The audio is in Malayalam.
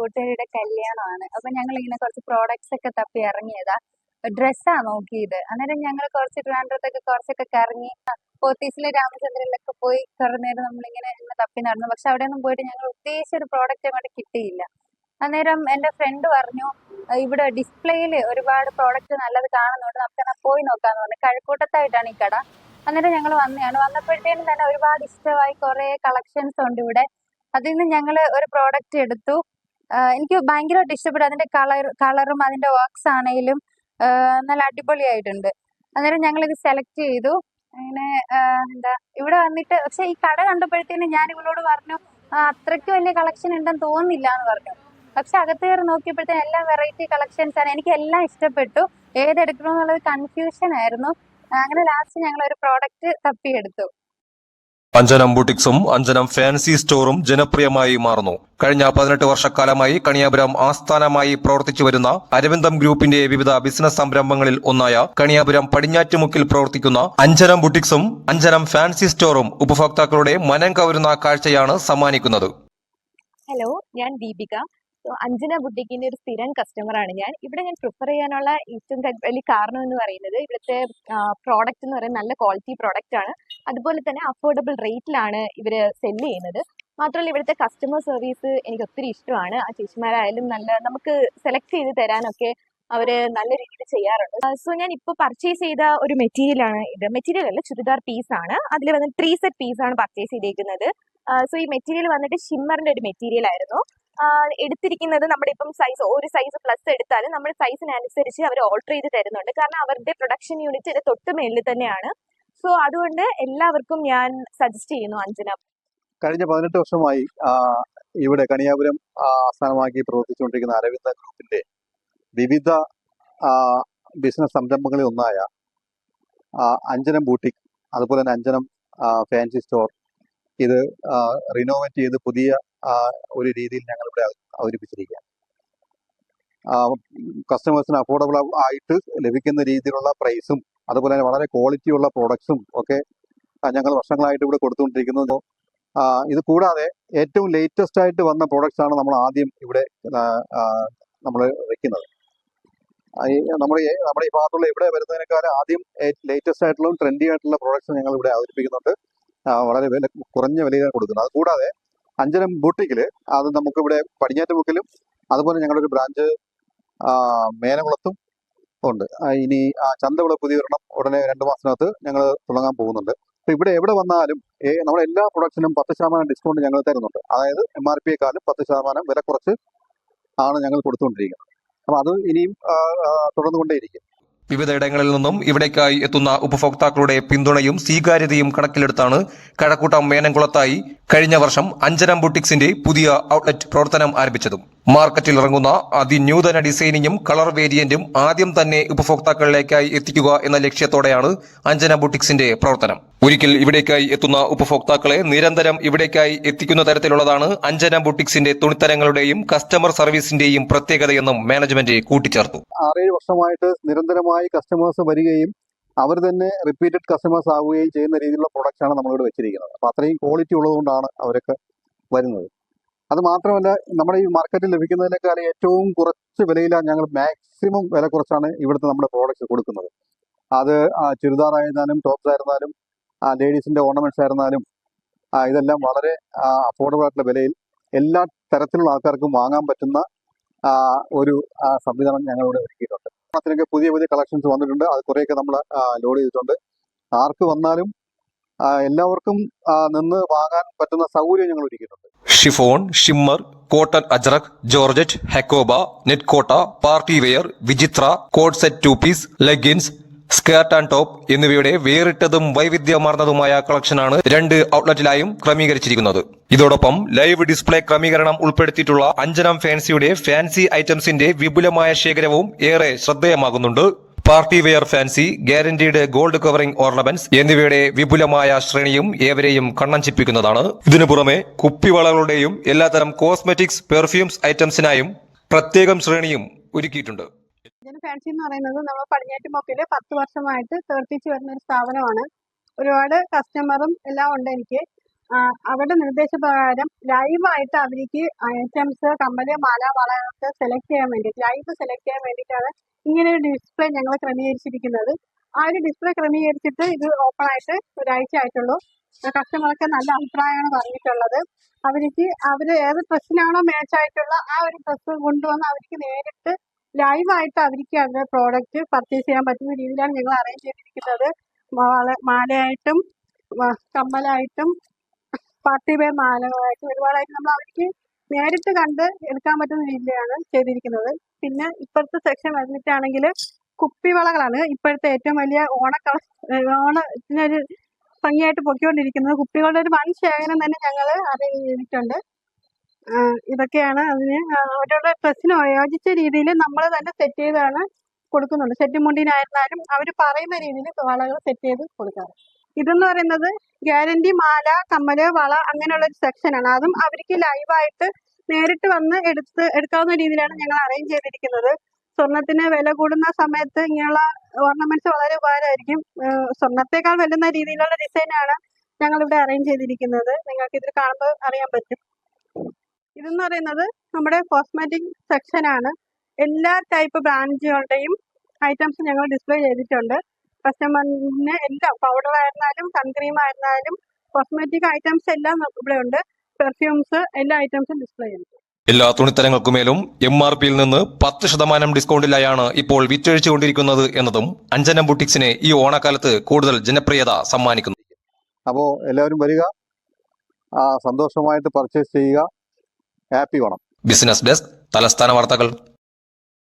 കൂട്ടുകാരിയുടെ കല്യാണമാണ്. അപ്പൊ ഞങ്ങൾ ഇങ്ങനെ കുറച്ച് പ്രോഡക്ട്സ് ഒക്കെ തപ്പി ഇറങ്ങിയതാ. ഡ്രസ്സാ നോക്കിയത്. അന്നേരം ഞങ്ങൾ കുറച്ച് ട്രിവാൻഡ്രത്തൊക്കെ കുറച്ചൊക്കെ കറങ്ങി പോത്തീസിലെ രാമചന്ദ്രനിലൊക്കെ പോയി കുറെ നേരം നമ്മളിങ്ങനെ ഇങ്ങനെ തപ്പി നടന്നു. പക്ഷെ അവിടെ ഒന്നും പോയിട്ട് ഞങ്ങൾ ഉദ്ദേശിച്ച ഒരു പ്രോഡക്റ്റ് അങ്ങോട്ട് കിട്ടിയില്ല. അന്നേരം എന്റെ ഫ്രണ്ട് പറഞ്ഞു "ആ, ഇവിടെ ഡിസ്പ്ലേയിൽ ഒരുപാട് പ്രോഡക്റ്റ് നല്ലത് കാണുന്നുണ്ട്. നമുക്ക് എന്നാൽ പോയി നോക്കാന്ന് പറഞ്ഞു. കഴക്കൂട്ടത്തായിട്ടാണ് ഈ കട. അന്നേരം ഞങ്ങൾ വന്നതാണ്. വന്നപ്പോഴത്തേനും തന്നെ ഒരുപാട് ഇഷ്ടമായി കുറെ കളക്ഷൻസ് ഉണ്ട് ഇവിടെ. അതിൽ നിന്ന് ഞങ്ങൾ ഒരു പ്രോഡക്റ്റ് എടുത്തു. എനിക്ക് ഭയങ്കരമായിട്ട് ഇഷ്ടപ്പെട്ടു. അതിന്റെ കളർ കളറും അതിന്റെ വർക്ക്സ് ആണെങ്കിലും നല്ല അടിപൊളിയായിട്ടുണ്ട്. അന്നേരം ഞങ്ങൾ ഇത് സെലക്ട് ചെയ്തു. അങ്ങനെ എന്താ ഇവിടെ വന്നിട്ട് പക്ഷെ ഈ കട കണ്ടപ്പോഴത്തേനും ഞാൻ ഇവളോട് പറഞ്ഞു "ആ, അത്രയ്ക്ക് വലിയ കളക്ഷൻ ഉണ്ടെന്ന് തോന്നുന്നില്ല എന്ന് പറഞ്ഞു. പക്ഷെ അകത്ത് കയറി നോക്കിയപ്പോഴത്തേനും എല്ലാ വെറൈറ്റി കളക്ഷൻസ് ആണ്. എനിക്ക് എല്ലാം ഇഷ്ടപ്പെട്ടു. ഏതെടുക്കണം കൺഫ്യൂഷൻ ആയിരുന്നു. അങ്ങനെ ലാസ്റ്റ് ഞങ്ങൾ ഒരു പ്രോഡക്റ്റ് തപ്പിയെടുത്തു. അഞ്ജനം ബുട്ടിക്സും അഞ്ജനം ഫാൻസി സ്റ്റോറും ജനപ്രിയമായി മാറുന്നു. കഴിഞ്ഞ പതിനെട്ട് വർഷക്കാലമായി കണിയാപുരം ആസ്ഥാനമായി പ്രവർത്തിച്ചു വരുന്ന അരവിന്ദം ഗ്രൂപ്പിന്റെ വിവിധ ബിസിനസ് സംരംഭങ്ങളിൽ ഒന്നായ കണിയാപുരം പടിഞ്ഞാറ്റുമുക്കിൽ പ്രവർത്തിക്കുന്ന അഞ്ജനം ബുട്ടിക്സും അഞ്ജനം ഫാൻസി സ്റ്റോറും ഉപഭോക്താക്കളുടെ മനം കവരുന്ന കാഴ്ചയാണ് സമ്മാനിക്കുന്നത്. ഹലോ ഞാൻ ദീപിക. അഞ്ജന ബുട്ടിക്കിന്റെ ഒരു സ്ഥിരം കസ്റ്റമർ ആണ് ഞാൻ. ഇവിടെ ഞാൻ പ്രിഫർ ചെയ്യാനുള്ള ഏറ്റവും വലിയ കാരണം എന്ന് പറയുന്നത് ഇവിടുത്തെ പ്രോഡക്റ്റ് എന്ന് പറയുന്നത് നല്ല ക്വാളിറ്റി പ്രോഡക്റ്റ് ആണ്. അതുപോലെ തന്നെ അഫോർഡബിൾ റേറ്റിലാണ് ഇവർ സെൽ ചെയ്യുന്നത്. മാത്രമല്ല ഇവിടുത്തെ കസ്റ്റമർ സർവീസ് എനിക്ക് ഒത്തിരി ഇഷ്ടമാണ്. ആ ചേച്ചിമാരായാലും നല്ല നമുക്ക് സെലക്ട് ചെയ്ത് തരാനൊക്കെ അവർ നല്ല രീതിയിൽ ചെയ്യാറുണ്ട്. സോ ഞാൻ ഇപ്പോൾ പർച്ചേസ് ചെയ്ത ഒരു മെറ്റീരിയൽ ആണ് ഇത്. മെറ്റീരിയൽ അല്ല ചുരിദാർ പീസ് ആണ്. അതിൽ വന്ന് ത്രീ സെറ്റ് പീസ് ആണ് പർച്ചേസ് ചെയ്തേക്കുന്നത്. സോ ഈ മെറ്റീരിയൽ വന്നിട്ട് ഷിമ്മറിന്റെ ഒരു മെറ്റീരിയൽ ആയിരുന്നു. എടുത്തിരിക്കുന്നത് നമ്മുടെ ഇപ്പം സൈസ് ഒരു സൈസ് പ്ലസ് എടുത്താലും നമ്മുടെ സൈസിനനുസരിച്ച് അവർ ഓൾട്ടർ ചെയ്ത് തരുന്നുണ്ട്. കാരണം അവരുടെ പ്രൊഡക്ഷൻ യൂണിറ്റ് തൊട്ട് മേളിൽ തന്നെയാണ് സോ അതുകൊണ്ട് എല്ലാവർക്കും ഞാൻ സജസ്റ്റ് ചെയ്യുന്നു അഞ്ജന. കഴിഞ്ഞ പതിനെട്ട് വർഷമായി ഇവിടെ കണിയാപുരം ആസ്ഥാനമാക്കി പ്രവർത്തിച്ചുകൊണ്ടിരിക്കുന്ന അരവിന്ദ ഗ്രൂപ്പിന്റെ വിവിധ ബിസിനസ് സംരംഭങ്ങളിൽ ഒന്നായ അഞ്ജനം ബൂട്ടിക് അതുപോലെ തന്നെ അഞ്ജനം ഫാൻസി സ്റ്റോർ ഇത് റിനോവേറ്റ് ചെയ്ത് പുതിയ ഒരു രീതിയിൽ ഞങ്ങൾ ഇവിടെ അവതരിപ്പിച്ചിരിക്കുകയാണ്. കസ്റ്റമേഴ്സിന് അഫോർഡബിൾ ആയിട്ട് ലഭിക്കുന്ന രീതിയിലുള്ള പ്രൈസും അതുപോലെ തന്നെ വളരെ ക്വാളിറ്റി ഉള്ള പ്രോഡക്ട്സും ഒക്കെ ഞങ്ങൾ വർഷങ്ങളായിട്ട് ഇവിടെ കൊടുത്തുകൊണ്ടിരിക്കുന്നത് ഇത് കൂടാതെ ഏറ്റവും ലേറ്റസ്റ്റ് ആയിട്ട് വന്ന പ്രോഡക്ട്സ് ആണ് നമ്മൾ ആദ്യം ഇവിടെ നമ്മൾ വെക്കുന്നത്. നമ്മൾ നമ്മുടെ നമ്മുടെ ഈ ഭാഗത്തുള്ള ഇവിടെ വരുന്നതിനേക്കാൾ ആദ്യം ലേറ്റസ്റ്റ് ആയിട്ടുള്ള ട്രെൻഡി ആയിട്ടുള്ള പ്രോഡക്ട്സ് ഞങ്ങൾ ഇവിടെ അവതരിപ്പിക്കുന്നുണ്ട്. വളരെ വില കുറഞ്ഞ വിലയിൽ കൊടുക്കുന്നത്. അത് കൂടാതെ അഞ്ചനം ബൂട്ടിക്കിൽ അത് നമുക്കിവിടെ പടിഞ്ഞാറ്റുമുക്കിലും അതുപോലെ ഞങ്ങളുടെ ഒരു ബ്രാഞ്ച് മേനകുളത്തും ഉണ്ട്. ഇനി ആ ചന്തവിള പുതിയ ഒരെണ്ണം ഉടനെ രണ്ട് മാസത്തിനകത്ത് ഞങ്ങൾ തുടങ്ങാൻ പോകുന്നുണ്ട്. അപ്പൊ ഇവിടെ എവിടെ വന്നാലും നമ്മുടെ എല്ലാ പ്രൊഡക്ട്സിനും പത്ത് ശതമാനം ഡിസ്കൗണ്ട് ഞങ്ങൾ തരുന്നുണ്ട്. അതായത് എം ആർ പിയെക്കാളും പത്ത് ശതമാനം വില കുറച്ച് ആണ് ഞങ്ങൾ കൊടുത്തുകൊണ്ടിരിക്കുന്നത്. അപ്പൊ അത് ഇനിയും തുടർന്നുകൊണ്ടേയിരിക്കും. വിവിധയിടങ്ങളിൽ നിന്നും ഇവിടേക്കായി എത്തുന്ന ഉപഭോക്താക്കളുടെ പിന്തുണയും സ്വീകാര്യതയും കണക്കിലെടുത്താണ് കഴക്കൂട്ടം മേനംകുളത്തായി കഴിഞ്ഞ വർഷം അഞ്ജനം ബുട്ടിക്സിന്റെ പുതിയ ഔട്ട്ലെറ്റ് പ്രവർത്തനം ആരംഭിച്ചതും. മാർക്കറ്റിൽ ഇറങ്ങുന്ന അതിന്യൂതന ഡിസൈനിങ്ങും കളർ വേരിയന്റും ആദ്യം തന്നെ ഉപഭോക്താക്കളിലേക്കായി എത്തിക്കുക എന്ന ലക്ഷ്യത്തോടെയാണ് അഞ്ജന ബുട്ടിക്സിന്റെ പ്രവർത്തനം. ഒരിക്കൽ ഇവിടേക്കായി എത്തുന്ന ഉപഭോക്താക്കളെ നിരന്തരം ഇവിടേക്കായി എത്തിക്കുന്ന തരത്തിലുള്ളതാണ് അഞ്ജന ബുട്ടിക്സിന്റെ തുണിത്തരങ്ങളുടെയും കസ്റ്റമർ സർവീസിന്റെയും പ്രത്യേകതയെന്നും മാനേജ്മെന്റ് കൂട്ടിച്ചേർത്തു. ആറേഴ് വർഷമായിട്ട് നിരന്തരമായി കസ്റ്റമേഴ്സ് വരികയും അവർ തന്നെ റിപ്പീറ്റഡ് കസ്റ്റമേഴ്സ് ആവുകയും ചെയ്യുന്ന രീതിയിലുള്ള പ്രൊഡക്ട്സ് ആണ് നമ്മളിവിടെ വെച്ചിരിക്കുന്നത്. അപ്പൊ അത്രയും ക്വാളിറ്റി ഉള്ളതുകൊണ്ടാണ് അവരൊക്കെ വരുന്നത്. അത് മാത്രമല്ല നമ്മുടെ ഈ മാർക്കറ്റിൽ ലഭിക്കുന്നതിനേക്കാൾ ഏറ്റവും കുറച്ച് വിലയിലാണ് ഞങ്ങൾ മാക്സിമം വില കുറച്ചാണ് ഇവിടുത്തെ നമ്മുടെ പ്രോഡക്റ്റ്സ് കൊടുക്കുന്നത്. അത് ചുരിദാറായിരുന്നാലും ടോപ്സ് ആയിരുന്നാലും ലേഡീസിന്റെ ഓർണമെന്റ്സ് ആയിരുന്നാലും ഇതെല്ലാം വളരെ അഫോർഡബിൾ ആയിട്ടുള്ള വിലയിൽ എല്ലാ തരത്തിലുള്ള ആൾക്കാർക്കും വാങ്ങാൻ പറ്റുന്ന ഒരു സംവിധാനം ഞങ്ങളിവിടെ ഒരുക്കിയിട്ടുണ്ട്. ഓണത്തിനൊക്കെ പുതിയ പുതിയ കളക്ഷൻസ് വന്നിട്ടുണ്ട്. അത് കുറേയൊക്കെ നമ്മൾ ലോഡ് ചെയ്തിട്ടുണ്ട്. ആർക്ക് വന്നാലും എല്ലാവർക്കും നിന്ന് വാങ്ങാൻ പറ്റുന്ന സൗകര്യം ഞങ്ങൾ ഒരുക്കിയിട്ടുണ്ട്. Chiffon shimmer cotton ajrak georgette hakoba നെറ്റ്കോട്ട party wear Vichitra code set two piece leggings skirt and top എന്നിവയുടെ വേറിട്ടതും വൈവിധ്യമാർന്നതുമായ കളക്ഷനാണ് രണ്ട് ഔട്ട്ലെറ്റിലായും ക്രമീകരിച്ചിരിക്കുന്നത്. ഇതോടൊപ്പം ലൈവ് ഡിസ്പ്ലേ ക്രമീകരണം ഉൾപ്പെടുത്തിയിട്ടുള്ള അഞ്ജനം ഫാൻസിയുടെ ഫാൻസി ഐറ്റംസിന്റെ വിപുലമായ ശേഖരവും ഏറെ ശ്രദ്ധേയമാകുന്നുണ്ട്. Party wear fancy guaranteed gold covering ornaments എന്നിവയുടെ വിപുലമായ ശ്രേണിയും ഏവരെയും കണ്ണഞ്ചിപ്പിക്കുന്നതാണ്. ഇതിനു പുറമെ കുപ്പിവളകളുടെയും എല്ലാത്തരം കോസ്മെറ്റിക്സ് പെർഫ്യൂംസ് ഐറ്റംസിനായും പ്രത്യേകം ശ്രേണിയും ഒരുക്കിയിട്ടുണ്ട്. ജന ഫാൻസി എന്ന് പറയുന്നത് നമ്മൾ പടിഞ്ഞാറ്റ് മൊക്കയിൽ പത്ത് വർഷമായിട്ട് പ്രവർത്തിച്ചു വരുന്ന ഒരു സ്ഥാപനമാണ്. ഒരുപാട് കസ്റ്റമറും എല്ലാം ഉണ്ട് എനിക്ക്. അവരുടെ നിർദ്ദേശപ്രകാരം ലൈവായിട്ട് അവർക്ക് ഐറ്റംസ് കമ്മൽ മാല വളയൊക്കെ സെലക്ട് ചെയ്യാൻ വേണ്ടി ലൈവ് സെലക്ട് ചെയ്യാൻ വേണ്ടിയിട്ടാണ് ഇങ്ങനെ ഒരു ഡിസ്പ്ലേ ഞങ്ങൾ ക്രമീകരിച്ചിരിക്കുന്നത്. ആ ഒരു ഡിസ്പ്ലേ ക്രമീകരിച്ചിട്ട് ഇത് ഓപ്പൺ ആയിട്ട് ഒരാഴ്ച ആയിട്ടുള്ളൂ. കസ്റ്റമർക്ക് നല്ല അഭിപ്രായമാണ് പറഞ്ഞിട്ടുള്ളത്. അവർക്ക് അവർ ഏത് ഡ്രസ്സിനാണോ മാച്ച് ആയിട്ടുള്ള ആ ഒരു ഡ്രസ്സ് കൊണ്ടുവന്ന് അവർക്ക് നേരിട്ട് ലൈവായിട്ട് അവർക്ക് അവരുടെ പ്രോഡക്റ്റ് പർച്ചേസ് ചെയ്യാൻ പറ്റുന്ന രീതിയിലാണ് ഞങ്ങൾ അറേഞ്ച് ചെയ്തിരിക്കുന്നത്. മാല മാലയായിട്ടും കമ്മലായിട്ടും പാർട്ടി വെയർ മാലകളായിട്ടും ഒരുപാടായിട്ട് നമ്മൾ അവർക്ക് നേരിട്ട് കണ്ട് എടുക്കാൻ പറ്റുന്ന രീതിയിലാണ് ചെയ്തിരിക്കുന്നത്. പിന്നെ ഇപ്പോഴത്തെ സെക്ഷൻ വന്നിട്ടാണെങ്കിൽ കുപ്പിവളകളാണ് ഇപ്പോഴത്തെ ഏറ്റവും വലിയ ഓണക്കള ഓണത്തിനൊരു ഭംഗിയായിട്ട് പൊക്കിക്കൊണ്ടിരിക്കുന്നത്. കുപ്പികളുടെ ഒരു വൻ ശേഖരം തന്നെ ഞങ്ങൾ അറേഞ്ച് ചെയ്തിട്ടുണ്ട്. ഇതൊക്കെയാണ് അതിന് അവരുടെ ഡ്രസ്സിന് യോജിച്ച രീതിയിൽ നമ്മൾ തന്നെ സെറ്റ് ചെയ്താണ് കൊടുക്കുന്നുണ്ട് സെറ്റ് മുണ്ടിനായിരുന്നാലും അവർ പറയുന്ന രീതിയിൽ വളകൾ സെറ്റ് ചെയ്ത് കൊടുക്കാറ്. ഇതെന്ന് പറയുന്നത് ഗ്യാരണ്ടി മാല കമ്മൽ വള അങ്ങനെയുള്ള ഒരു സെക്ഷനാണ് അതും അവർക്ക് ലൈവായിട്ട് നേരിട്ട് വന്ന് എടുത്ത് എടുക്കാവുന്ന രീതിയിലാണ് ഞങ്ങൾ അറേഞ്ച് ചെയ്തിരിക്കുന്നത്. സ്വർണത്തിന് വില കൂടുന്ന സമയത്ത് ഇങ്ങനെയുള്ള ഓർണമെന്റ്സ് വളരെ ഉപകാരമായിരിക്കും. ഏഹ് സ്വർണത്തേക്കാൾ വെല്ലുന്ന രീതിയിലുള്ള ഡിസൈനാണ് ഞങ്ങൾ ഇവിടെ അറേഞ്ച് ചെയ്തിരിക്കുന്നത്. നിങ്ങൾക്ക് ഇതിൽ കാണുമ്പോൾ അറിയാൻ പറ്റും. ഇതെന്ന് പറയുന്നത് നമ്മുടെ കോസ്മെറ്റിക് സെക്ഷൻ ആണ്. എല്ലാ ടൈപ്പ് ബ്രാൻഡുകളുടെയും ഐറ്റംസ് ഞങ്ങൾ ഡിസ്പ്ലേ ചെയ്തിട്ടുണ്ട്. കസ്റ്റമറിന് എല്ലാം പൗഡർ ആയിരുന്നാലും സൺക്രീം ആയിരുന്നാലും കോസ്മെറ്റിക് ഐറ്റംസ് എല്ലാം ഇവിടെ ഉണ്ട്. പെർഫ്യൂംസ് എല്ലാ ഐറ്റംസും ഡിസ്പ്ലേ ചെയ്യുന്നു എല്ലാ തുണിത്തരങ്ങൾക്കുമേലും എം ആർ പിയിൽ നിന്ന് പത്ത് ശതമാനം ഡിസ്കൗണ്ടിലായാണ് ഇപ്പോൾ വിറ്റഴിച്ചുകൊണ്ടിരിക്കുന്നത് എന്നതും അഞ്ജനം ബുട്ടിക്സിനെ ഈ ഓണക്കാലത്ത് കൂടുതൽ ജനപ്രിയത സമ്മാനിക്കുന്നു. അപ്പോൾ എല്ലാവരും വരിക. ആ, സന്തോഷമായിട്ട് പർച്ചേസ് ചെയ്യുക. ഹാപ്പി ഓണം ബിസിനസ് ഡെസ്ക് തലസ്ഥാന വാർത്തകൾ.